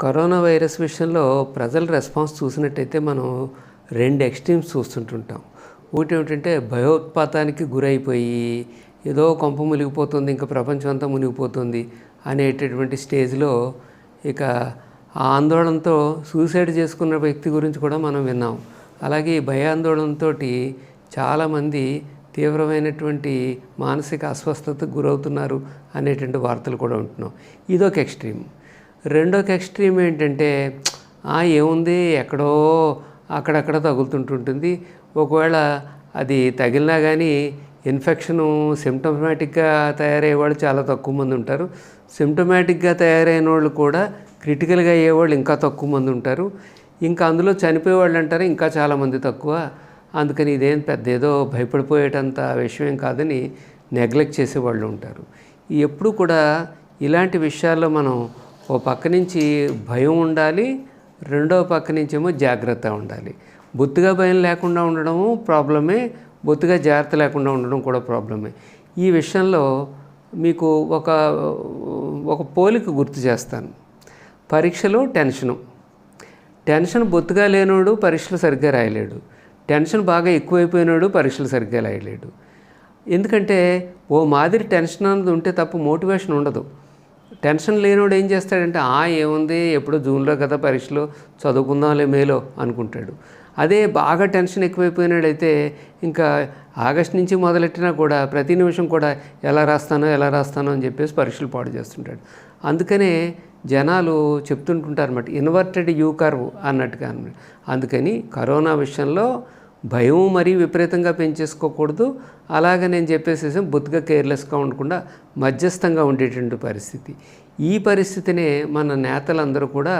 Corona virus విషయంలో ప్రజల response చూసినట్టయితే మనం రెండు ఎక్స్ట్రీమ్స్ చూస్తుంటుంటాం. ఒకటి ఏమిటంటే భయోత్పాతానికి గురైపోయి ఏదో కొంప మునిగిపోతుంది ఇంకా ప్రపంచం అంతా మునిగిపోతుంది అనేటటువంటి స్టేజ్లో ఇక ఆ ఆందోళనతో సూసైడ్ చేసుకున్న వ్యక్తి గురించి కూడా మనం విన్నాం. అలాగే ఈ భయాందోళనతో చాలామంది తీవ్రమైనటువంటి మానసిక అస్వస్థతకు గురవుతున్నారు అనేటువంటి వార్తలు కూడా ఉంటున్నాం. ఇదొక ఎక్స్ట్రీమ్. రెండో ఎక్స్ట్రీమ్ ఏంటంటే ఏముంది ఎక్కడో అక్కడక్కడ తగులుతుంటుంటుంది. ఒకవేళ అది తగిలినా కానీ ఇన్ఫెక్షను సిమ్టమాటిక్గా తయారయ్యే వాళ్ళు చాలా తక్కువ మంది ఉంటారు. సిమ్టమాటిక్గా తయారైన వాళ్ళు కూడా క్రిటికల్గా అయ్యేవాళ్ళు ఇంకా తక్కువ మంది ఉంటారు. ఇంకా అందులో చనిపోయే వాళ్ళు అంటారు ఇంకా చాలామంది తక్కువ. అందుకని ఇదేం పెద్ద ఏదో భయపడిపోయేటంత విషయం కాదని నెగ్లెక్ట్ చేసేవాళ్ళు ఉంటారు. ఎప్పుడు కూడా ఇలాంటి విషయాల్లో మనం ఓ పక్క నుంచి భయం ఉండాలి రెండో పక్క నుంచేమో జాగ్రత్త ఉండాలి. బొత్తుగా భయం లేకుండా ఉండడము ప్రాబ్లమే బొత్తిగా జాగ్రత్త లేకుండా ఉండడం కూడా ప్రాబ్లమే. ఈ విషయంలో మీకు ఒక ఒక పోలిక గుర్తు చేస్తాను. పరీక్షలో టెన్షను. టెన్షన్ బొత్తుగా లేనోడు పరీక్షలు సరిగ్గా రాయలేడు. టెన్షన్ బాగా ఎక్కువైపోయినాడు పరీక్షలు సరిగ్గా రాయలేడు. ఎందుకంటే ఓ మాదిరి టెన్షన్ అన్నది ఉంటే తప్ప మోటివేషన్ ఉండదు. టెన్షన్ లేనోడు ఏం చేస్తాడంటే ఆ ఏముంది? ఎప్పుడో జూన్లో కదా పరీక్షలు చదువుకుందాంలే మేలో అనుకుంటాడు. అదే బాగా టెన్షన్ ఎక్కువైపోయినాడైతే ఇంకా ఆగస్ట్ నుంచి మొదలెట్టినా కూడా ప్రతి నిమిషం కూడా ఎలా రాస్తానో ఎలా రాస్తానో అని చెప్పేసి పరీక్షలు పాడు చేస్తుంటాడు. అందుకనే జనాలు చెప్తుంటుంటారు అన్నమాట ఇన్వర్టెడ్ యూ కర్వ్ అన్నట్టుగా అనమాట అందుకని కరోనా విషయంలో భయం మరీ విపరీతంగా పెంచేసుకోకూడదు. అలాగే నేను చెప్పేసేసి బొత్తుగా కేర్లెస్గా ఉండకుండా మధ్యస్థంగా ఉండేటువంటి పరిస్థితి. ఈ పరిస్థితినే మన నేతలందరూ కూడా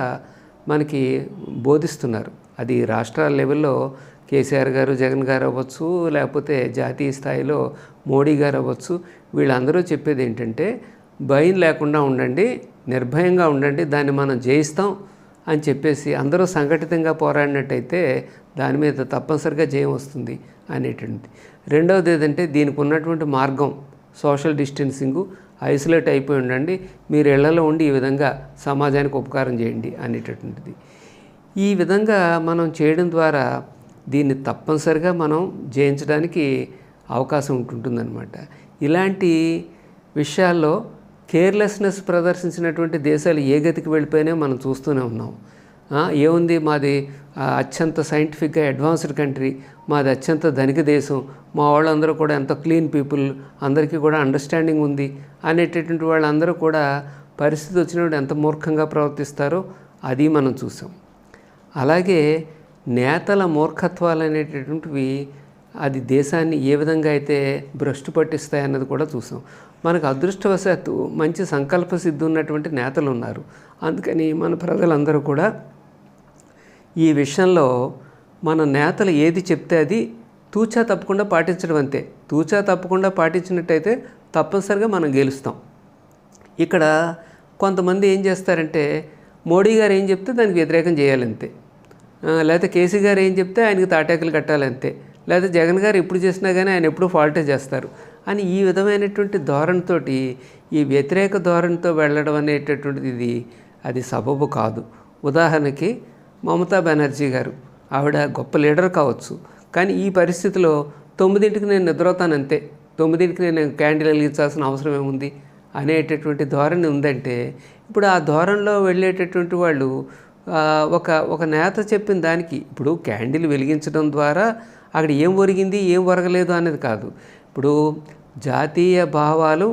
మనకి బోధిస్తున్నారు. అది రాష్ట్రాల లెవెల్లో కేసీఆర్ గారు జగన్ గారు అవ్వచ్చు లేకపోతే జాతీయ స్థాయిలో మోడీ గారు అవ్వచ్చు వీళ్ళందరూ చెప్పేది ఏంటంటే భయం లేకుండా ఉండండి నిర్భయంగా ఉండండి దాన్ని మనం జయిస్తాం అని చెప్పేసి అందరూ సంఘటితంగా పోరాడినట్టయితే దాని మీద తప్పనిసరిగా జయం వస్తుంది అనేటువంటిది. రెండవది ఏదంటే దీనికి ఉన్నటువంటి మార్గం సోషల్ డిస్టెన్సింగు ఐసోలేట్ అయిపోయి ఉండండి మీరు ఇళ్ళలో ఉండి ఈ విధంగా సమాజానికి ఉపకారం చేయండి అనేటటువంటిది. ఈ విధంగా మనం చేయడం ద్వారా దీన్ని తప్పనిసరిగా మనం జయించడానికి అవకాశం ఉంటుందన్నమాట. ఇలాంటి విషయాల్లో కేర్లెస్నెస్ ప్రదర్శించినటువంటి దేశాలు ఏ గతికి వెళ్ళిపోయినాయో మనం చూస్తూనే ఉన్నాం. ఏముంది మాది అత్యంత సైంటిఫిక్గా అడ్వాన్స్డ్ కంట్రీ మాది అత్యంత ధనిక దేశం మా వాళ్ళందరూ కూడా ఎంత క్లీన్ పీపుల్ అందరికీ కూడా అండర్స్టాండింగ్ ఉంది అనేటటువంటి వాళ్ళందరూ కూడా పరిస్థితి వచ్చినప్పుడు ఎంత మూర్ఖంగా ప్రవర్తిస్తారో అది మనం చూసాం. అలాగే నేతల మూర్ఖత్వాలు అనేటటువంటివి అది దేశాన్ని ఏ విధంగా అయితే భ్రష్టు పట్టిస్తాయన్నది కూడా చూసాం. మనకు అదృష్టవశాత్తు మంచి సంకల్ప సిద్ధి ఉన్నటువంటి నేతలు ఉన్నారు. అందుకని మన ప్రజలందరూ కూడా ఈ విషయంలో మన నేతలు ఏది చెప్తే అది తూచా తప్పకుండా పాటించడం అంతే. తూచా తప్పకుండా పాటించినట్టయితే తప్పనిసరిగా మనం గెలుస్తాం. ఇక్కడ కొంతమంది ఏం చేస్తారంటే మోడీ గారు ఏం చెప్తే దానికి వ్యతిరేకం చేయాలంతే. లేకపోతే కేసీ గారు ఏం చెప్తే ఆయనకి తాటాకులు కట్టాలంతే. లేకపోతే జగన్ గారు ఎప్పుడు చేసినా కానీ ఆయన ఎప్పుడు ఫాల్టే చేస్తారు. అని ఈ విధమైనటువంటి ధోరణితో ఈ వ్యతిరేక ధోరణితో వెళ్ళడం అనేటటువంటిది ఇది అది సబబు కాదు. ఉదాహరణకి మమతా బెనర్జీ గారు ఆవిడ గొప్ప లీడర్ కావచ్చు. కానీ ఈ పరిస్థితిలో తొమ్మిదింటికి నేను నిద్రవుతానంతే తొమ్మిదింటికి నేను క్యాండిల్ వెలిగించాల్సిన అవసరం ఏముంది? అనేటటువంటి ధోరణి ఉందంటే ఇప్పుడు ఆ ధోరణిలో వెళ్ళేటటువంటి వాళ్ళు ఒక ఒక నేత చెప్పిన దానికి ఇప్పుడు క్యాండిల్ వెలిగించడం ద్వారా అక్కడ ఏం ఒరిగింది ఏం ఒరగలేదు అనేది కాదు. ఇప్పుడు జాతీయ భావాలు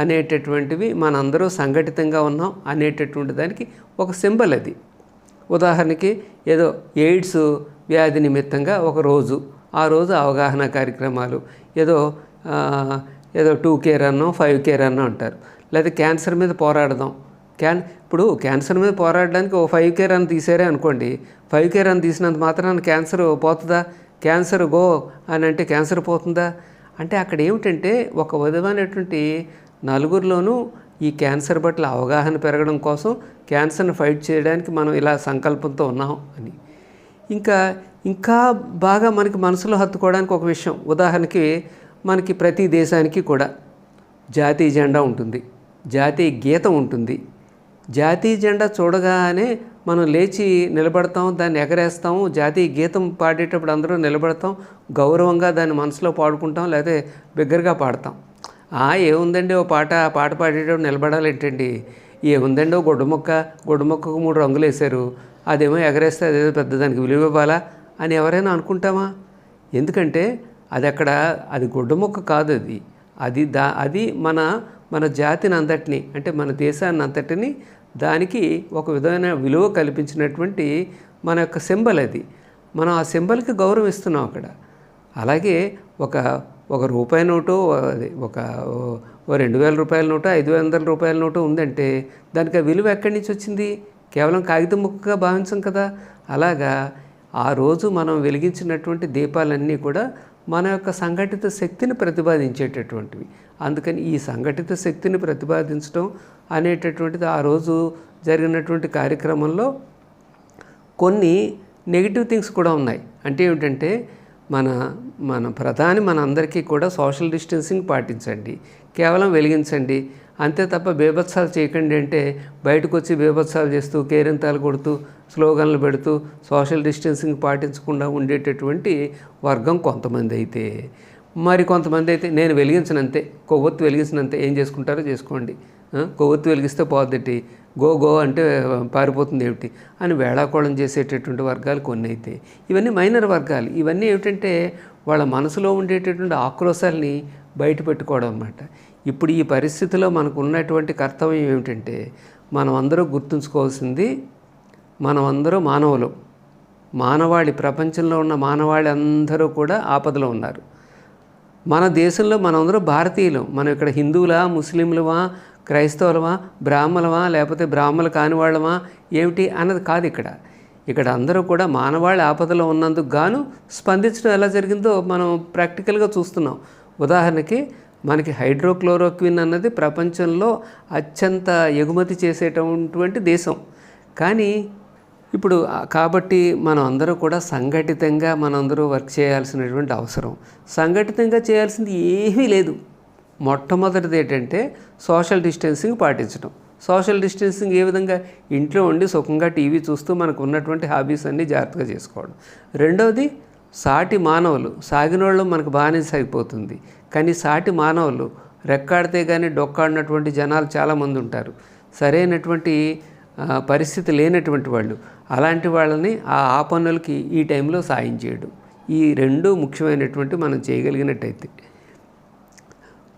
అనేటటువంటివి మనందరూ సంఘటితంగా ఉన్నాం అనేటటువంటి దానికి ఒక సింబల్ అది. ఉదాహరణకి ఏదో ఎయిడ్స్ వ్యాధి నిమిత్తంగా ఒక రోజు ఆ రోజు అవగాహన కార్యక్రమాలు. ఏదో ఏదో టూ కే రన్నో ఫైవ్ కే రన్నో అంటారు. లేదా క్యాన్సర్ మీద పోరాడదాం. క్యాన్ ఇప్పుడు క్యాన్సర్ మీద పోరాడడానికి ఓ ఫైవ్ కే రన్ తీసారే అనుకోండి. ఫైవ్ కే రన్ తీసినంత మాత్రాన క్యాన్సర్ పోతుందా? క్యాన్సర్ గో అని అంటే క్యాన్సర్ పోతుందా? అంటే అక్కడ ఏమిటంటే ఒక విధమైనటువంటి నలుగురిలోనూ ఈ క్యాన్సర్ పట్ల అవగాహన పెరగడం కోసం క్యాన్సర్ని ఫైట్ చేయడానికి మనం ఇలా సంకల్పంతో ఉన్నాం అని. ఇంకా ఇంకా బాగా మనకి మనసులో హత్తుకోవడానికి ఒక విషయం. ఉదాహరణకి మనకి ప్రతి దేశానికి కూడా జాతీయ జెండా ఉంటుంది. జాతీయ గీతం ఉంటుంది. జాతీయ జెండా చూడగానే మనం లేచి నిలబడతాం దాన్ని ఎగరేస్తాం జాతీయ గీతం పాడేటప్పుడు అందరూ నిలబడతాం గౌరవంగా దాన్ని మనసులో పాడుకుంటాం లేదా బిగ్గరగా పాడతాం. ఆ ఏముందండి ఓ పాట పాట పాడేటప్పుడు నిలబడాలి ఏంటండి ఏముందండి ఓ గొడ్డముక్క గుడ్డ మొక్కకు మూడు రంగులు వేశారు. అదేమో ఎగరేస్తే అదేదో పెద్ద దానికి విలువ ఇవ్వాలా అని ఎవరైనా అనుకుంటామా? ఎందుకంటే అది అక్కడ అది గుడ్డ మొక్క కాదు అది. అది దా అది మన మన జాతిని అంతటిని అంటే మన దేశాన్ని అంతటిని దానికి ఒక విధమైన విలువ కల్పించినటువంటి మన యొక్క సింబల్ అది. మనం ఆ సింబల్కి గౌరవం ఇస్తున్నాం అక్కడ. అలాగే ఒక ఒక రూపాయి నోటు అది ఒక రెండు వేల రూపాయల నోటు ఐదు వందల రూపాయల నోటు ఉందంటే దానికి ఆ విలువ ఎక్కడి నుంచి వచ్చింది? కేవలం కాగితం ముక్కగా భావించం కదా. అలాగా ఆ రోజు మనం వెలిగించినటువంటి దీపాలన్నీ కూడా మన యొక్క సంఘటిత శక్తిని ప్రతిపాదించేటటువంటివి. అందుకని ఈ సంఘటిత శక్తిని ప్రతిపాదించడం అనేటటువంటిది ఆ రోజు జరిగినటువంటి కార్యక్రమంలో కొన్ని నెగిటివ్ థింగ్స్ కూడా ఉన్నాయి. అంటే ఏమిటంటే మన మన ప్రధాని మన అందరికీ కూడా సోషల్ డిస్టెన్సింగ్ పాటించండి. కేవలం వెలిగించండి. అంతే తప్ప బీభత్సాలు చేయకండి అంటే బయటకు వచ్చి బీభత్సాలు చేస్తూ కేరింతాలు కొడుతూ స్లోగన్లు పెడుతూ సోషల్ డిస్టెన్సింగ్ పాటించకుండా ఉండేటటువంటి వర్గం కొంతమంది అయితే. మరి కొంతమంది అయితే నేను వెలిగించనంతే కొవ్వొత్తు వెలిగించినంతే ఏం చేసుకుంటారో చేసుకోండి. కొవ్వొత్తు వెలిగిస్తే పోద్దటి? గో గో అంటే పారిపోతుంది ఏమిటి? అని వేళాకోళం చేసేటటువంటి వర్గాలు కొన్ని అయితే. ఇవన్నీ మైనర్ వర్గాలు. ఇవన్నీ ఏమిటంటే వాళ్ళ మనసులో ఉండేటటువంటి ఆక్రోశాలని బయట పెట్టుకోవడం అన్నమాట. ఇప్పుడు ఈ పరిస్థితిలో మనకు ఉన్నటువంటి కర్తవ్యం ఏమిటంటే మనం అందరూ గుర్తుంచుకోవాల్సింది మనం అందరూ మానవులు. మానవాళి ప్రపంచంలో ఉన్న మానవాళి అందరూ కూడా ఆపదలో ఉన్నారు. మన దేశంలో మనందరూ భారతీయులు. మనం ఇక్కడ హిందువులా ముస్లింలువా క్రైస్తవులమా బ్రాహ్మలమా లేకపోతే బ్రాహ్మలు కాని వాళ్ళమా ఏమిటి అన్నది కాదు ఇక్కడ. ఇక్కడ అందరూ కూడా మానవాళి ఆపదలో ఉన్నందుకు గాను స్పందించడం ఎలా జరిగిందో మనం ప్రాక్టికల్గా చూస్తున్నాం. ఉదాహరణకి మనకి హైడ్రోక్లోరోక్విన్ అన్నది ప్రపంచంలో అత్యంత ఎగుమతి చేసేటటువంటి దేశం. కానీ ఇప్పుడు కాబట్టి మనం అందరూ కూడా సంఘటితంగా మనందరూ వర్క్ చేయాల్సినటువంటి అవసరం. సంఘటితంగా చేయాల్సింది ఏమీ లేదు. మొట్టమొదటిది ఏంటంటే సోషల్ డిస్టెన్సింగ్ పాటించడం సోషల్ డిస్టెన్సింగ్ ఏ విధంగా? ఇంట్లో ఉండి సుఖంగా టీవీ చూస్తూ మనకు ఉన్నటువంటి హాబీస్ అన్నీ జాగ్రత్తగా చేసుకోవడం. రెండవది సాటి మానవులు. సాగినోళ్ళు మనకు బాగానే సాగిపోతుంది కానీ సాటి మానవులు రెక్కాడితే కానీ డొక్కాడినటువంటి జనాలు చాలామంది ఉంటారు. సరైనటువంటి పరిస్థితి లేనటువంటి వాళ్ళు. అలాంటి వాళ్ళని ఆ ఆపన్నులకి ఈ టైంలో సాయం చేయడం. ఈ రెండు ముఖ్యమైనటువంటి మనం చేయగలిగినట్టయితే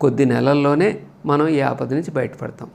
కొద్ది నెలల్లోనే మనం ఈ ఆపద నుంచి బయటపడతాం.